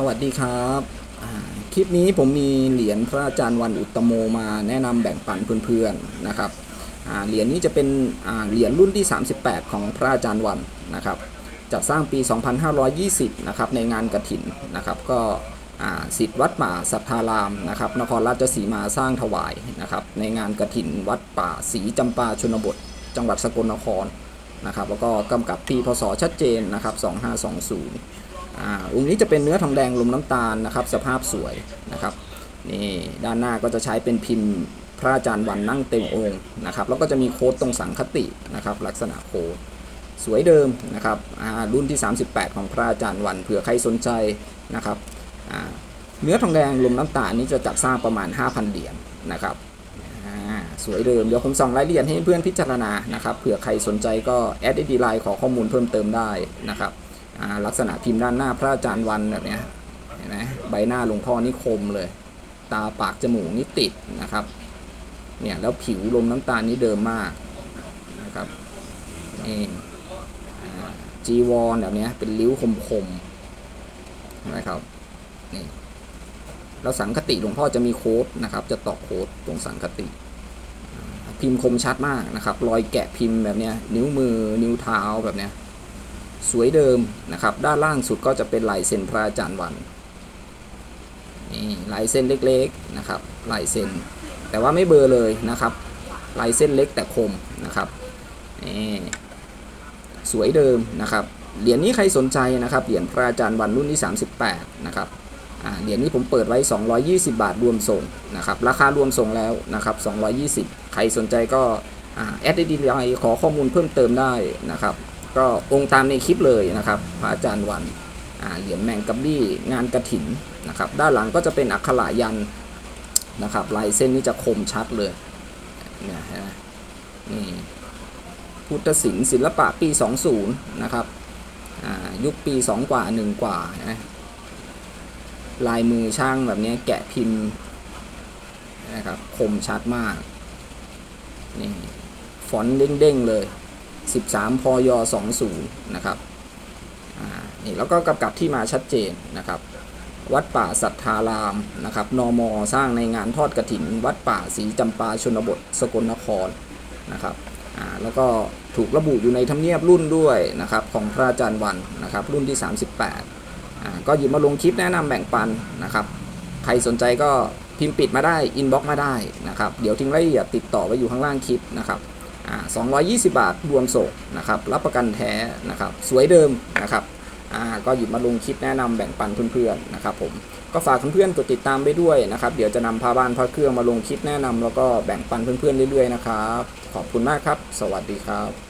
สวัสดีครับคลิปนี้ผมมีเหรียญพระอาจารย์วันอุตโมมาแนะนำแบ่งปันเพื่อนๆนะครับเหรียญนี้จะเป็นเหรียญรุ่นที่ 38 ของพระอาจารย์วันนะครับจัดสร้างปี 2520 นะครับในงานกระถินนะครับก็สิทธิ์วัดป่าสัทธารามนะครับนครราชสีมาสร้างถวายนะครับในงานกระถินวัดป่าศรีจำปาชนบท จังหวัดสกลนครนะครับแล้วก็กำกับปีพศชัดเจนนะครับ2520 องค์นี้จะเป็นเนื้อทองแดงลมน้ำตาลนะครับ สภาพสวยนะครับนี่ด้านหน้าก็จะใช้เป็นพิมพ์พระอาจารย์วันนั่งเต็มองค์นะครับ แล้วก็จะมีโค้ดตรงสังคตินะครับ ลักษณะโค้ดสวยเดิมนะครับรุ่นที่ 38 ของพระอาจารย์วันเผื่อใครสนใจนะครับเนื้อทองแดงลมน้ำตาลนี้จะจัดสร้างประมาณ 5,000 เหรียญนะครับสวยเดิมเดี๋ยวผมส่องรายละเอียดให้เพื่อนพิจารณานะครับเผื่อใครสนใจก็แอดดีไลน์ขอข้อมูลเพิ่มเติมได้นะครับ ลักษณะพิมพ์ด้านหน้าพระอาจารย์วันแบบนี้เห็นไหมใบหน้าหลวงพ่อนี่คมเลย ตาปากจมูกนี่ติดนะครับเนี่ยแล้วผิวลมน้ำตาลนี่เดิมมากนะครับนี่จีวรแบบนี้เป็นริ้วคมๆนะครับนี่แล้วสังคติหลวงพ่อจะมีโค้ดนะครับ จะตอกโค้ดตรงสังคติ พิมพ์คมชัดมากนะครับ รอยแกะพิมพ์แบบนี้นิ้วมือนิ้วเท้าแบบนี้ สวยเดิมนะครับ ด้านล่างสุดก็จะเป็นลายเซ็นพระอาจารย์วันนี่ลายเส้นเล็กๆนะครับลายเส้น แต่ว่าไม่เบลอร์เลยนะครับลายเส้นเล็กแต่คมนะครับนี่สวยเดิมนะครับเหรียญนี้ใครสนใจนะครับเหรียญพระอาจารย์วันรุ่นที่ 38นะครับเหรียญนี้ผมเปิดไว้ 220 บาทรวมส่งนะครับราคารวมส่งแล้วนะครับ220 ใครสนใจก็อแอดดีไลขอข้อมูลเพิ่มเติมได้นะครับ ก็องค์ตามในคลิปเลยนะครับพระอาจารย์วันเหรียญแมงกัมบี้งานกระถินนะครับด้านหลังก็จะเป็นอักขระยันนะครับลายเส้นนี้จะคมชัดเลยเนี่ยเห็นไหมนี่พุทธศิลป์ศิลปะปี 20 นะครับยุคปี 2 กว่า 1 กว่านะลายมือช่างแบบนี้แกะพิมพ์นะครับคมชัดมากนี่ฟอนต์เด้งๆเลย 13 พย 20 นะครับนี่แล้วก็กำกับที่มาชัดเจนนะครับ วัดป่าสัทธารามนะครับนมสร้างในงานทอดกระถิน วัดป่าศรีจำปาชนบท สกลนครนะครับอ่าแล้วก็ถูกระบุอยู่ในธรรมเนียบรุ่นด้วยนะครับของพระอาจารย์วันนะครับรุ่นที่ 38อ่าก็หยิบมาลงคลิปแนะนำแบ่งปันนะครับ ใครสนใจก็พิมพ์ปิดมาได้ อินบ็อกมาได้นะครับ เดี๋ยวทิ้งรายละเอียดติดต่อไว้อยู่ข้างล่างคลิปนะครับ 220 บาทรวมส่งนะครับรับประกันแท้นะครับสวยเดิมนะครับอ่าก็หยิบมาลงคลิปแนะนำแบ่งปันเพื่อนๆนะครับผมก็ฝากเพื่อนๆกดติดตามไปด้วยนะครับ เดี๋ยวจะนำพาบ้านพาเครื่องมาลงคลิปแนะนำแล้วก็แบ่งปันเพื่อนๆเรื่อยๆนะครับขอบคุณมากครับ สวัสดีครับ